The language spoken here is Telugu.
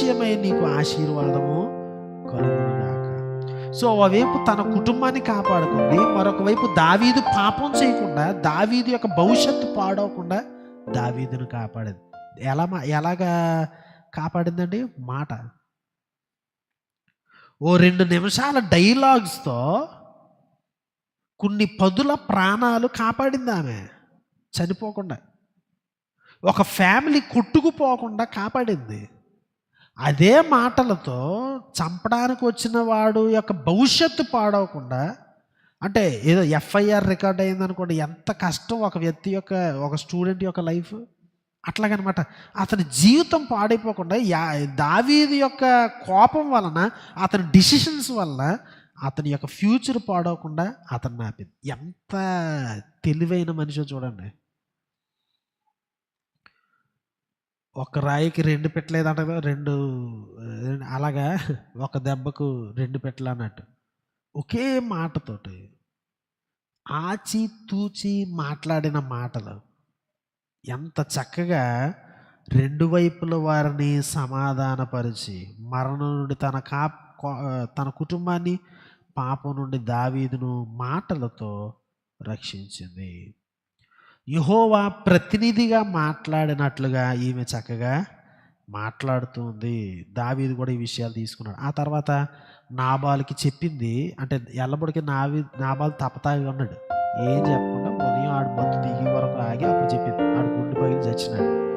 విషయమై నీకు ఆశీర్వాదము కలుగునుగాక. సో ఒకవైపు తన కుటుంబాన్ని కాపాడుకుంది మరొక వైపు దావీదు పాపం చేయకుండా దావీదు యొక్క భవిష్యత్తు పాడవకుండా దావీదును కాపాడింది. ఎలా మా- ఎలాగా కాపాడిందండి? మాట. ఓ రెండు నిమిషాల డైలాగ్స్తో కొన్ని పదుల ప్రాణాలు కాపాడింది ఆమె. చనిపోకుండా. ఒక ఫ్యామిలీ కొట్టుకుపోకుండా కాపాడింది. అదే మాటలతో చంపడానికి వచ్చిన వాడు యొక్క భవిష్యత్తు పాడవకుండా అంటే ఏదో ఎఫ్ఐఆర్ రికార్డ్ అయిందనుకోండి ఎంత కష్టం ఒక వ్యక్తి యొక్క ఒక స్టూడెంట్ యొక్క లైఫ్. అట్లాగనమాట. అతని జీవితం పాడైపోకుండా యా దావీది యొక్క కోపం వలన అతని డిసిషన్స్ వల్ల అతని యొక్క ఫ్యూచర్ పాడవకుండా అతన్ని ఆపింది. ఎంత తెలివైన మనిషో చూడండి. ఒక రాయికి రెండు పెట్టలేదంట కదా, రెండు అలాగా ఒక దెబ్బకు రెండు పెట్టలన్నట్టు. ఒకే మాటతోటి ఆచి తూచి మాట్లాడిన మాటలు ఎంత చక్కగా రెండు వైపుల వారిని సమాధానపరిచి మరణం నుండి తన కా కో- తన కుటుంబాన్ని పాపం నుండి దావీదును మాటలతో రక్షించింది. యహోవా ప్రతినిధిగా మాట్లాడినట్లుగా ఈమె చక్కగా మాట్లాడుతుంది. దావీది కూడా ఈ విషయాలు తీసుకున్నాడు. ఆ తర్వాత నాబాల్కి చెప్పింది అంటే ఎల్లబడికి నావి నాబాల్ తపతాగి ఉన్నాడు ఏం చెప్పకుండా ఉదయం ఆడు మత్తు దిగి వరకు ఆగి అప్పుడు చెప్పింది. ఆడు గుండె పగిలి చచ్చినాడు.